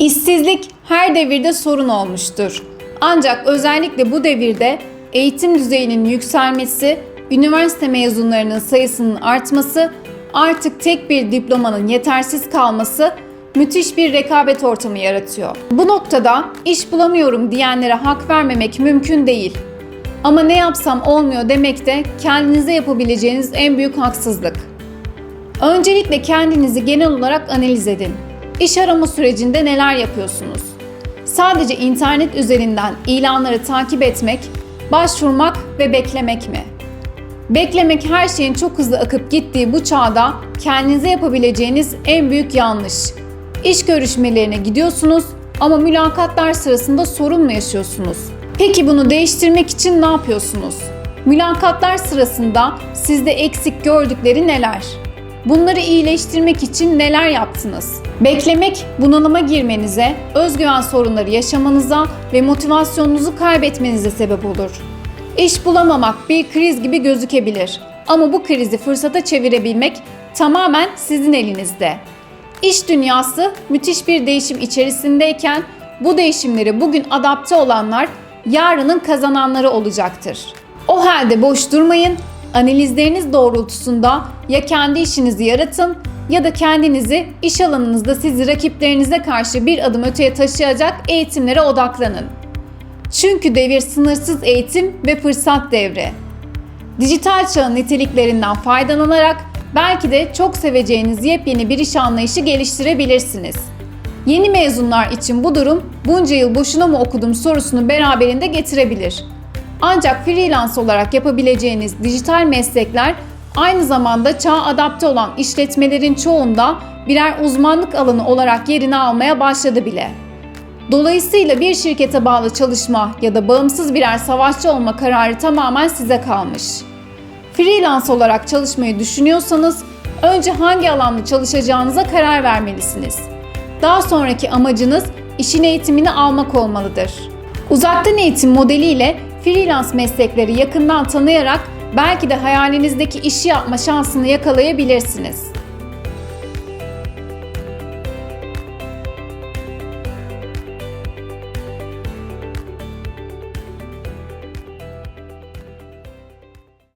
İşsizlik her devirde sorun olmuştur. Ancak özellikle bu devirde eğitim düzeyinin yükselmesi, üniversite mezunlarının sayısının artması, artık tek bir diplomanın yetersiz kalması müthiş bir rekabet ortamı yaratıyor. Bu noktada iş bulamıyorum diyenlere hak vermemek mümkün değil. Ama ne yapsam olmuyor demek de kendinize yapabileceğiniz en büyük haksızlık. Öncelikle kendinizi genel olarak analiz edin. İş arama sürecinde neler yapıyorsunuz? Sadece internet üzerinden ilanları takip etmek, başvurmak ve beklemek mi? Beklemek her şeyin çok hızlı akıp gittiği bu çağda kendinize yapabileceğiniz en büyük yanlış. İş görüşmelerine gidiyorsunuz ama mülakatlar sırasında sorun mu yaşıyorsunuz? Peki bunu değiştirmek için ne yapıyorsunuz? Mülakatlar sırasında sizde eksik gördükleri neler? Bunları iyileştirmek için neler yaptınız? Beklemek bunalıma girmenize, özgüven sorunları yaşamanıza ve motivasyonunuzu kaybetmenize sebep olur. İş bulamamak bir kriz gibi gözükebilir ama bu krizi fırsata çevirebilmek tamamen sizin elinizde. İş dünyası müthiş bir değişim içerisindeyken bu değişimleri bugün adapte olanlar yarının kazananları olacaktır. O halde boş durmayın, analizleriniz doğrultusunda ya kendi işinizi yaratın ya da kendinizi iş alanınızda sizi rakiplerinize karşı bir adım öteye taşıyacak eğitimlere odaklanın. Çünkü devir sınırsız eğitim ve fırsat devri. Dijital çağın niteliklerinden faydalanarak belki de çok seveceğiniz yepyeni bir iş anlayışı geliştirebilirsiniz. Yeni mezunlar için bu durum bunca yıl boşuna mı okudum sorusunu beraberinde getirebilir. Ancak freelance olarak yapabileceğiniz dijital meslekler aynı zamanda çağa adapte olan işletmelerin çoğunda birer uzmanlık alanı olarak yerini almaya başladı bile. Dolayısıyla bir şirkete bağlı çalışma ya da bağımsız birer savaşçı olma kararı tamamen size kalmış. Freelance olarak çalışmayı düşünüyorsanız önce hangi alanda çalışacağınıza karar vermelisiniz. Daha sonraki amacınız işin eğitimini almak olmalıdır. Uzaktan eğitim modeliyle freelance meslekleri yakından tanıyarak belki de hayalinizdeki işi yapma şansını yakalayabilirsiniz.